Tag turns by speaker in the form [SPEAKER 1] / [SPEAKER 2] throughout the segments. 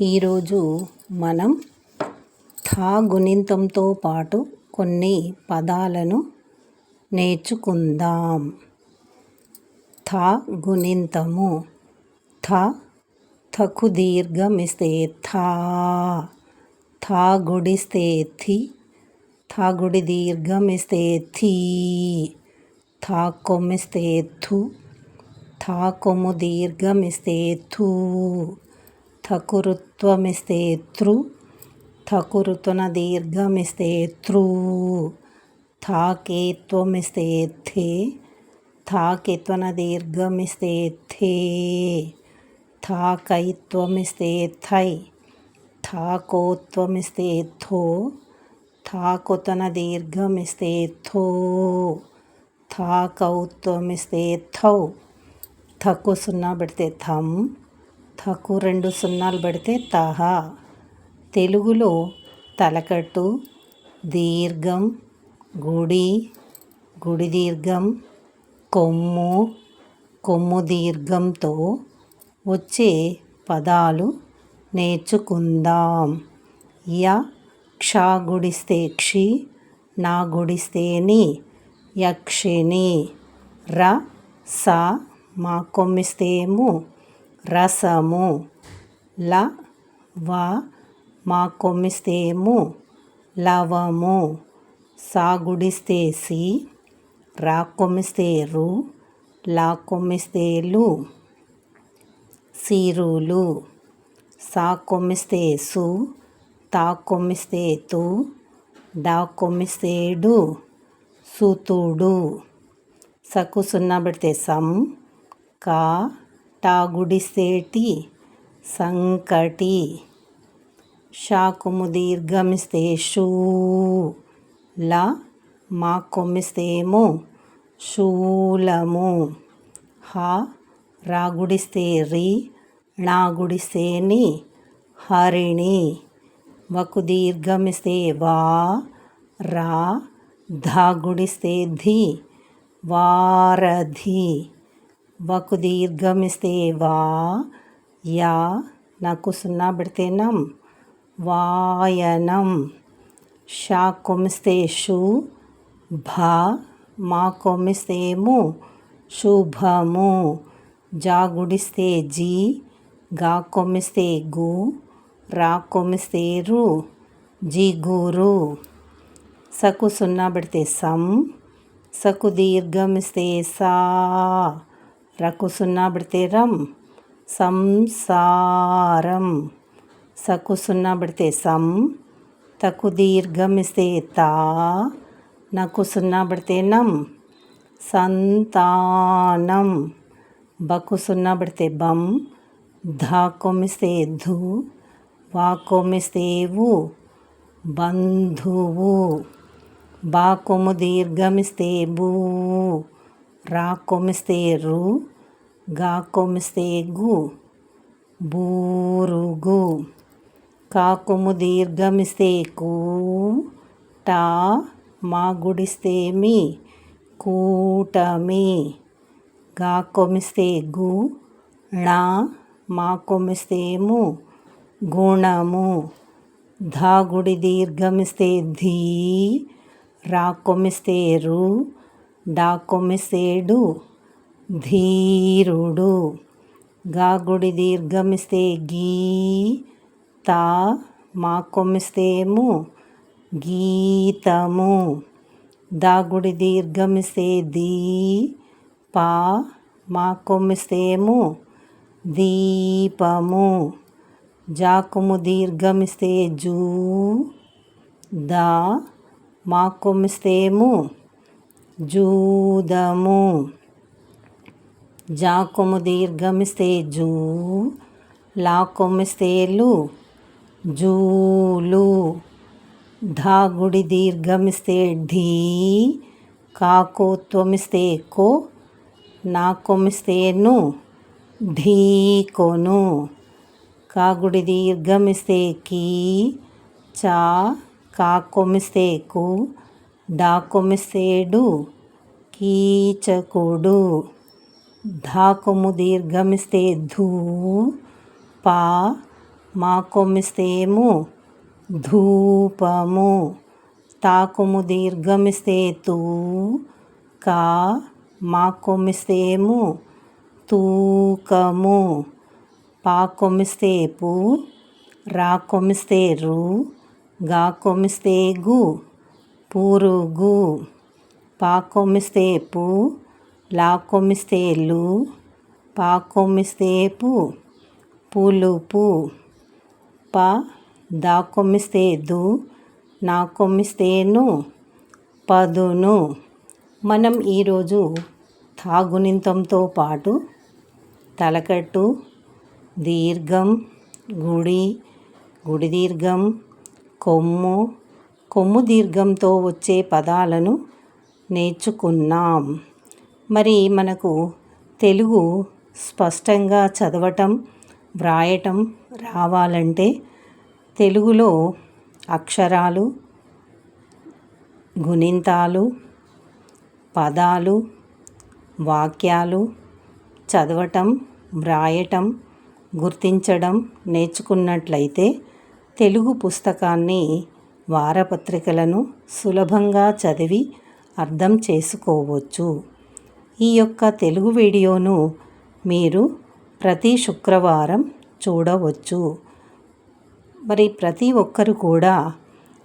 [SPEAKER 1] ఈరోజు మనం థా గుణింతంతో పాటు కొన్ని పదాలను నేర్చుకుందాం. థా గుణింతము. థ థకు దీర్ఘమిస్తే థా. థా గుడిస్తే థి. థా గుడి దీర్ఘమిస్తే థీ. థా కొమ్మిస్తే థు. థా కొమ్ము దీర్ఘమిస్తే థూ. థకురుత్వమిస్తే త్రు థకురుతున దీర్ఘమిస్తే త్రూ థాకేత్వమిస్తే థే థాకేత్వన దీర్ఘమిస్తే థే థాకైత్వమిస్తే థై థాకోత్వమిస్తే థో థాకుతన దీర్ఘమిస్తే థో థాకౌత్వమిస్తే థౌ థకు సున్నా పెడితే థమ్. తకు రెండు సున్నాలు పెడితే తహ. తెలుగులో తలకట్టు దీర్ఘం గుడి గుడి దీర్ఘం కొమ్ము కొమ్ము దీర్ఘంతో వచ్చే పదాలు నేర్చుకుందాం. య క్ష గుడిస్తే క్షి నా గుడిస్తేని యక్షిణి. ర స మా కొమ్మిస్తేము రసము. ల వ మా కొమ్మిస్తేము. లవము. సాగుడిస్తేసి రా కొమ్మిస్తేరు. లా కొమ్మిస్తేలు. సీరులు. సా కొమ్మిస్తేసు. తా కొమ్మిస్తేతు. డా కొమ్మిస్తేడు. సూతుడు. సకు సున్నా పెడితే సం కా టాగుడిసేటి సంకటి షాకుము దీర్ఘమిస్తే షూ ల మా కొమ్మిస్తేము శూలము. హ రాగుడిస్తే రి నాగుడిస్తేని హరిణి. వకు దీర్ఘమిస్తే వా రా ధాగుడిస్తే ధి వారధి. వకు దీర్ఘమిస్తే వా యా నాకు సున్నా పెడితే నం. వాయనం. షా కొమిస్తే షు భ మా కొమిస్తేము. శుభము. జా గుడిస్తే జీ. గా కొమిస్తే గు. రా కొమిస్తేరు రు. జిగురు సకు సున్నా పెడితే సం. సకు దీర్ఘమిస్తే సా. రకు సున్నా పెడితే రం సంసారం. సకు సున్నా పెడితే సం తకు దీర్ఘమిస్తే తా. నకు సున్నా పెడితే నం సంతానం. బకు సున్నా పెడితే బం ధాకొమిస్తే ధు వా వు బంధువు. బాకొము దీర్ఘమిస్తే బూ. రా కొమిస్తే రు గా కొమిస్తే గు బూరుగు కా కొమ్ము దీర్ఘమిస్తే కూ టా మా గుడిస్తే మీ కూటమి. గా కొమిస్తే గు ణా మా కొమిస్తేము గుణము. ధా గుడి దీర్ఘమిస్తే ధీ రా కొమిస్తే రు డాకొమిసేడు ధీరుడు. గాగుడి దీర్ఘమిస్తే గీ తా మా కొమ్మిస్తేము గీతము. దాగుడి దీర్ఘమిస్తే దీ పా మా కొమ్మిస్తేము దీపము. జాకుము దీర్ఘమిస్తే జూ దా మా జూదము. జాకొము దీర్ఘమిస్తే జూ లాకొమ్మిస్తే లు జూలు. ధాగుడి దీర్ఘమిస్తే ఢీ కాకోత్వమిస్తే కో నా కొమ్మిస్తే ను ఢీకొను కాగుడి దీర్ఘమిస్తే కీ చా కాకొమ్మిస్తే కు డాకొమిసేడు కీచకుడు ధాకుము దీర్ఘమిస్తే ధూ పా మా ధూపము తాకుము దీర్ఘమిస్తే తూ కా మా తూకము పా కొమ్మిస్తే రు గాకొమిస్తే గు పురుగు పా పూ పు లు పా కొమ్మిస్తే పు పులుపు ప దాకొమ్మిస్తే దు నాకొమ్మిస్తేను పదును. మనం ఈరోజు తాగునింతంతో పాటు తలకట్టు దీర్ఘం గుడి గుడి దీర్ఘం కొమ్ము కొమ్ము దీర్ఘంతో వచ్చే పదాలను నేర్చుకున్నాం. మరి మనకు తెలుగు స్పష్టంగా చదవటం వ్రాయటం రావాలంటే తెలుగులో అక్షరాలు గుణింతాలు పదాలు వాక్యాలు చదవటం వ్రాయటం గుర్తించడం నేర్చుకున్నట్లయితే తెలుగు పుస్తకాన్ని వారపత్రికలను సులభంగా చదివి అర్థం చేసుకోవచ్చు. ఈ యొక్క తెలుగు వీడియోను మీరు ప్రతి శుక్రవారం చూడవచ్చు. మరి ప్రతి ఒక్కరు కూడా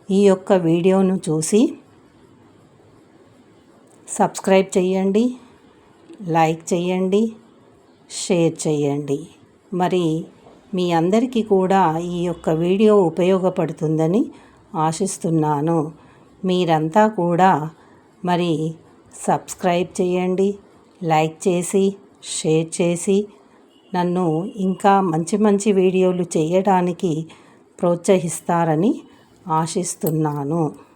[SPEAKER 1] ఈ యొక్క వీడియోను చూసి సబ్స్క్రైబ్ చేయండి లైక్ చేయండి షేర్ చేయండి. మరి మీ అందరికీ కూడా ఈ యొక్క వీడియో ఉపయోగపడుతుందని ఆశిస్తున్నాను. మీరంతా కూడా మరి సబ్స్క్రైబ్ చేయండి లైక్ చేసి షేర్ చేసి నన్ను ఇంకా మంచి మంచి వీడియోలు చేయడానికి ప్రోత్సహిస్తారని ఆశిస్తున్నాను.